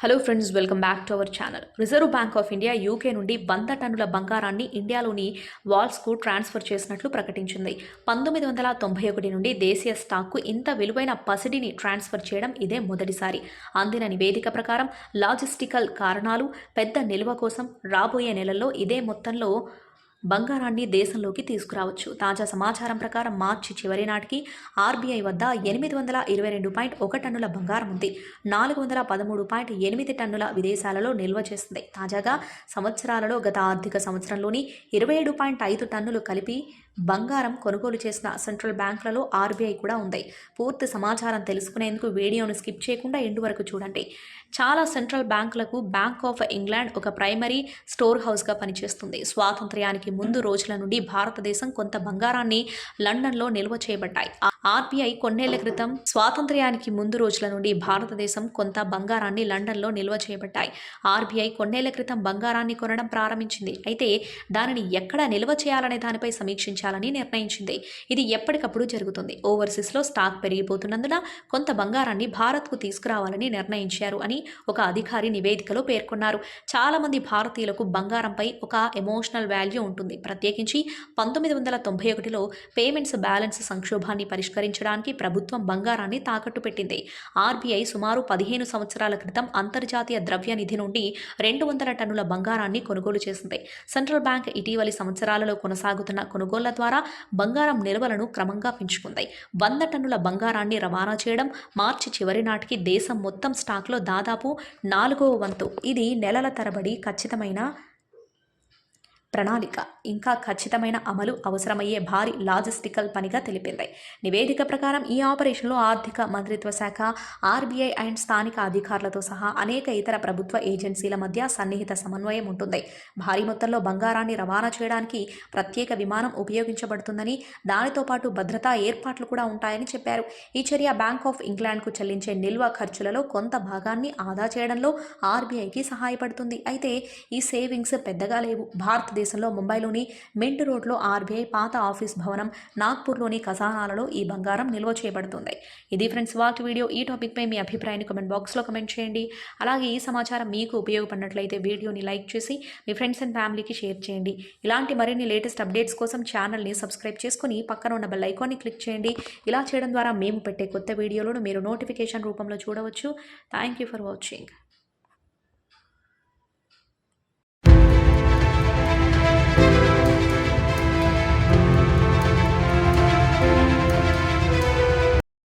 Hello friends welcome back to our channel reserve bank of India UK నుండి వంద టన్నుల బంగారాన్ని ఇండియాలోని వాల్స్కు ట్రాన్స్ఫర్ చేసినట్లు ప్రకటించింది. పంతొమ్మిది వందల తొంభై ఒకటి నుండి దేశీయ స్టాక్కు ఇంత విలువైన పసిడిని ట్రాన్స్ఫర్ చేయడం ఇదే మొదటిసారి. అందిన నివేదిక ప్రకారం లాజిస్టికల్ కారణాలు పెద్ద నిల్వ కోసం రాబోయే నెలల్లో ఇదే మొత్తంలో బంగారాన్ని దేశంలోకి తీసుకురావచ్చు. తాజా సమాచారం ప్రకారం మార్చి చివరి నాటికి ఆర్బీఐ వద్ద ఎనిమిది వందల ఇరవై రెండు పాయింట్ ఒక టన్నుల బంగారం ఉంది. నాలుగు వందల పదమూడు పాయింట్ ఎనిమిది టన్నుల విదేశాలలో నిల్వ చేస్తుంది. తాజాగా సంవత్సరాలలో గత ఆర్థిక సంవత్సరంలోని ఇరవై ఏడు పాయింట్ ఐదు టన్నులు కలిపి బంగారం కొనుగోలు చేసిన సెంట్రల్ బ్యాంకులలో ఆర్బీఐ కూడా ఉంది. పూర్తి సమాచారం తెలుసుకునేందుకు వీడియోను స్కిప్ చేయకుండా ఎండు వరకు చూడండి. చాలా సెంట్రల్ బ్యాంకులకు బ్యాంక్ ఆఫ్ ఇంగ్లాండ్ ఒక ప్రైమరీ స్టోర్ హౌస్గా పనిచేస్తుంది. స్వాతంత్ర్యానికి ముందు రోజుల నుండి భారతదేశం కొంత బంగారాన్ని లండన్లో నిల్వ చేయబడ్డాయి. ఆర్బీఐ కొన్నేళ్ళ క్రితం స్వాతంత్ర్యానికి ముందు రోజుల నుండి భారతదేశం కొంత బంగారాన్ని లండన్లో నిల్వ చేయబడ్డాయి. ఆర్బీఐ కొన్నేళ్ళ క్రితం బంగారాన్ని కొనడం ప్రారంభించింది. అయితే దానిని ఎక్కడ నిల్వ చేయాలనే దానిపై సమీక్షించాలని నిర్ణయించింది. ఇది ఎప్పటికప్పుడు జరుగుతుంది. ఓవర్సీస్లో స్టాక్ పెరిగిపోతున్నందున కొంత బంగారాన్ని భారత్కు తీసుకురావాలని నిర్ణయించారు అని ఒక అధికారి నివేదికలో పేర్కొన్నారు. చాలామంది భారతీయులకు బంగారంపై ఒక ఎమోషనల్ వాల్యూ ఉంటుంది. ప్రత్యేకించి పంతొమ్మిది వందల తొంభై ఒకటిలో పేమెంట్స్ బ్యాలెన్స్ సంక్షోభాన్ని పరిష్కరించడానికి ప్రభుత్వం బంగారాన్ని తాకట్టు పెట్టింది. ఆర్బీఐ సుమారు పదిహేను సంవత్సరాల క్రితం అంతర్జాతీయ ద్రవ్య నిధి నుండి రెండు వందల టన్నుల బంగారాన్ని కొనుగోలు చేసింది. సెంట్రల్ బ్యాంక్ ఇటీవలి సంవత్సరాలలో కొనసాగుతున్న కొనుగోళ్ళ ద్వారా బంగారం నిల్వలను క్రమంగా పెంచుకుంది. వంద టన్నుల బంగారాన్ని రవాణా చేయడం మార్చి చివరి నాటికి దేశం మొత్తం స్టాక్లో దాదాపు నాలుగో వంతు. ఇది నెలల తరబడి ఖచ్చితమైన ప్రణాళిక. ఇంకా ఖచ్చితమైన అమలు అవసరమయ్యే భారీ లాజిస్టికల్ పనిగా తెలిపింది. నివేదిక ప్రకారం ఈ ఆపరేషన్లో ఆర్థిక మంత్రిత్వ శాఖ ఆర్బీఐ అండ్ స్థానిక అధికారులతో సహా అనేక ఇతర ప్రభుత్వ ఏజెన్సీల మధ్య సన్నిహిత సమన్వయం ఉంటుంది. భారీ మొత్తంలో బంగారాన్ని రవాణా చేయడానికి ప్రత్యేక విమానం ఉపయోగించబడుతుందని దానితో పాటు భద్రతా ఏర్పాట్లు కూడా ఉంటాయని చెప్పారు. ఈ చర్య బ్యాంక్ ఆఫ్ ఇంగ్లాండ్కు చెల్లించే నిల్వ ఖర్చులలో కొంత భాగాన్ని ఆదా చేయడంలో ఆర్బీఐకి సహాయపడుతుంది. అయితే ఈ సేవింగ్స్ పెద్దగా లేవు. భారతదేశంలో ముంబైలోని మింట్ రోడ్లో ఆర్బీఐ పాత ఆఫీస్ భవనం నాగ్పూర్లోని ఖజానాలలో ఈ బంగారం నిల్వ చేయబడుతుంది. ఇది ఫ్రెండ్స్ వాటి వీడియో. ఈ టాపిక్పై మీ అభిప్రాయాన్ని కమెంట్ బాక్స్లో కమెంట్ చేయండి. అలాగే ఈ సమాచారం మీకు ఉపయోగపడినట్లయితే వీడియోని లైక్ చేసి మీ ఫ్రెండ్స్ అండ్ ఫ్యామిలీకి షేర్ చేయండి. ఇలాంటి మరిన్ని లేటెస్ట్ అప్డేట్స్ కోసం ఛానల్ని సబ్స్క్రైబ్ చేసుకుని పక్కన ఉన్న బెల్ ఐకాన్ని క్లిక్ చేయండి. ఇలా చేయడం ద్వారా మేము పెట్టే కొత్త వీడియోలను మీరు నోటిఫికేషన్ రూపంలో చూడవచ్చు. Thank you for watching